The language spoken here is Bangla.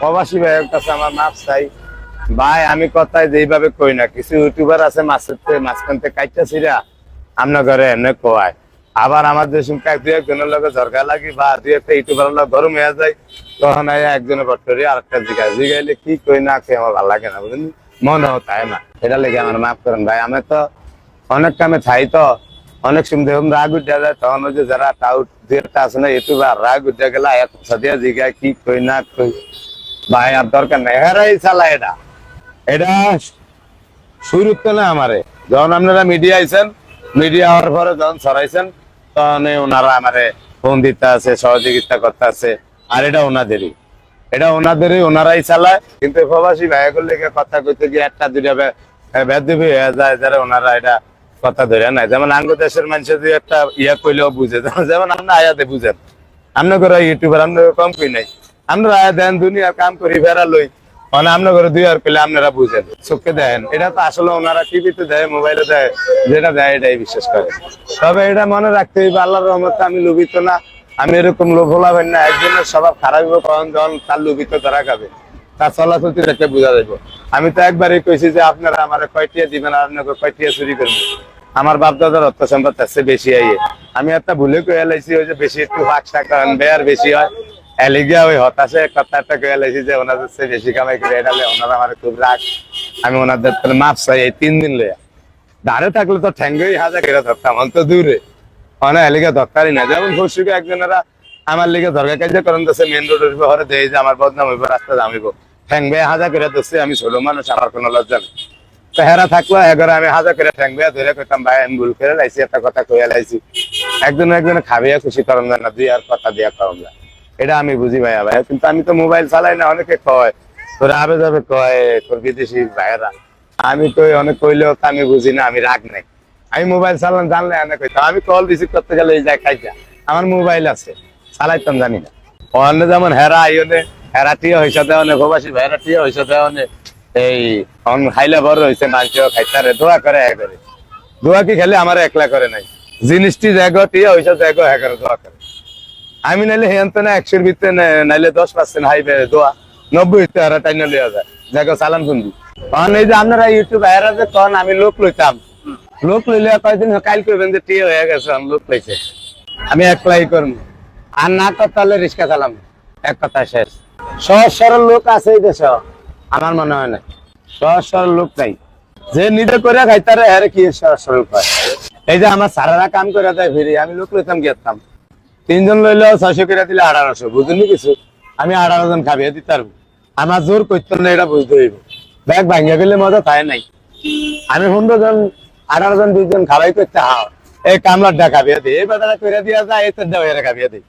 প্রবাসী ভাইয়ের কাছে আমার মাপ চাই। ভাই, আমি কথায় যেইভাবে কই না, কিছু ইউটিউবার আছে মাছের মাঝখান থেকে কাইটা ছিড়া আপনার ঘরে এমনি কোয়ায় আবার আমার যে সংখ্যা দুই একজনের লগে ঝরকা লাগি, বা দুই একটা ইউটিউবার লোক গরম হয়ে যায়, তখন এই একজনের বটরি আর একটা জিগায়, জিগাইলে কি কই না খেয়ে আমার ভালো লাগে না, বুঝলেন? মনে তাই না। এটা লেগে আমার মাফ করেন, ভাই। আমি তো অনেক কামে থাই তো, অনেক সময় দেখুন রাগ উঠে যায়, তখন ওই যে যারা টাউট দুই একটা আছে না ইউটিউবার রাগ উঠে গেলে এক সাদিয়া জিগায় কি কই না কই। ভাই, আর দরকার নেই। হেরাই চালা এটা। এটা শুরু না আমারে। যখন আপনারা মিডিয়া মিডিয়া হওয়ার পরে যখন তখন ওনারা আমারে ফোন দিতে আছে, সহযোগিতা করতে আছে। আর এটা ওনাদেরই। এটা ওনাদেরই, ওনারাই চালায়। কিন্তু প্রবাসী ভাইয়া করলে কথা কইতে গিয়ে একটা, দুইটা বেদবি হয়ে যায় যারা ওনারা এটা কথা ধরে নাই যেমন আঙ্গ দেশের মানুষের দুই একটা ইয়া কইলেও বুঝে। যেমন আপনি আয়াতে বুঝেন। আপনার করে ইউটিউবার আপনার কম কই নাই। আমরা দুনিয়ার কাম মানে আপনার ঘরে দুই আর পেলে আপনারা বুঝেন এটা তো আসলে ওনারা দেয় বিশ্বাস করে তবে এটা মনে রাখতে আমি লোভিত না। আমি এরকম লোভ না, একজনের স্বভাব খারাপ কখন যখন তার লোভিত তারা খাবে, তার চলাচলতি দেখে বোঝা যাইব। আমি তো একবারই কইছি যে আপনারা আমার কয়টিয়া দিবেন আপনাকে কয়টিয়া চুরি করবেন। আমার বাপ দাদার অর্থ সম্পদ চেয়ে বেশি আইয়ে। আমি একটা ভুলে কয়ে লাইছি, ওই যে বেশি একটু ফাঁক শাক বেয়ার বেশি হয়। এলিগিয়া ওই হতাশে কথা একটা কয়ে লাইছি যে ওনাদের চেয়ে বেশি কামাই করে ওনারা আমার খুব রাগ। আমি ওনাদের তাহলে মাপ চাই এই তিন দিন লইয়া। ধারে থাকলে তো ঠ্যাঙ্গই হাজার করে ধরতাম, অন্ত দূরে। অনেক এলিগা দরকারই না। যেমন খুশিকে একজনেরা আমার লিগে দরকার কাজে করেন তো মেন দেয় যে আমার বদনাম হইব, রাস্তা জামিব ঠ্যাং হাজার করে ধরছে, আমি ছোট মানুষ, আমার কোনো লজ্জা নেই। তো হেরা থাকল এগারো আমি হাজা করে ঠ্যাং ধরে কইতাম, ভাই, আমি ভুল করে লাইছি, একটা কথা কইয়া লাইছি। একজন একজনে খাবিয়া খুশি করম না, দুই আর কথা দিয়া করম যায় এটা আমি বুঝি ভাইয়া ভাই কিন্তু আমি তো মোবাইল চালাই না, অনেকে কয়, তোর আবে যাবে কয়, তোর বিদেশি ভাইয়েরা। আমি কই অনেক কইলেও তো আমি বুঝি না, আমি রাগ নাই। আমি মোবাইল চালান জানলে অনেক কইতাম আমি কল রিসিভ করতে গেলে এই যায় খাইতা। আমার মোবাইল আছে, চালাইতাম জানি না। অন্য যেমন হেরা আইনে হেরা টিয়া হয়েছে দেওয়ানে প্রবাসী ভাইরা টিয়া হয়েছে দেওয়ানে এই, অন খাইলে বড় হয়েছে মাংস খাইতারে দোয়া করে এক করে দোয়া কি খেলে আমার একলা করে নাই। জিনিসটি জায়গা টিয়া হয়েছে জায়গা হ্যাঁ করে দোয়া করে। আমি নাইলে হেন তো না একশোর ভিতরে নাইলে দশ পার্সেন্ট হাইবে দোয়া। নব্বই হারা টাইনা যায়। জায়গা চালান কারণ এই যে আপনারা ইউটিউব আয়রা যে কন, আমি লোক লইতাম। লোক লইলে কয়দিন কাইল করবেন যে টিয়া হয়ে গেছে লোক লইছে। আমি একলাই করব। আর না করতে রিক্সা চালাম। এক কথা শেষ। সহজ সরল লোক আছে এই দেশে, আমার মনে হয় না। সহজ সরল লোক নাই। যে নিজে করে খাইতারে আরে কি সহজ সরল এই যে আমার সারারা কাম করে দেয় ফিরি আমি লোক লইতাম গেতাম। তিনজন লইলেও ছয়শো করে দিলে আঠারোশো, বুঝলি কিছু? আমি আঠারো জন খাবি দিতে পারব আমার জোর করতে না এটা বুঝতে হইব। ব্যাগ ভাঙ্গা গেলে মজা থাকে নাই। আমি পনেরো জন আঠারো জন দুইজন খাবাই করতে হাও। এই কামলার ডা খাবিয়ে দিই এই বেটারা করে দিয়া যায় এই তো দেওয়া খাবিয়া দিই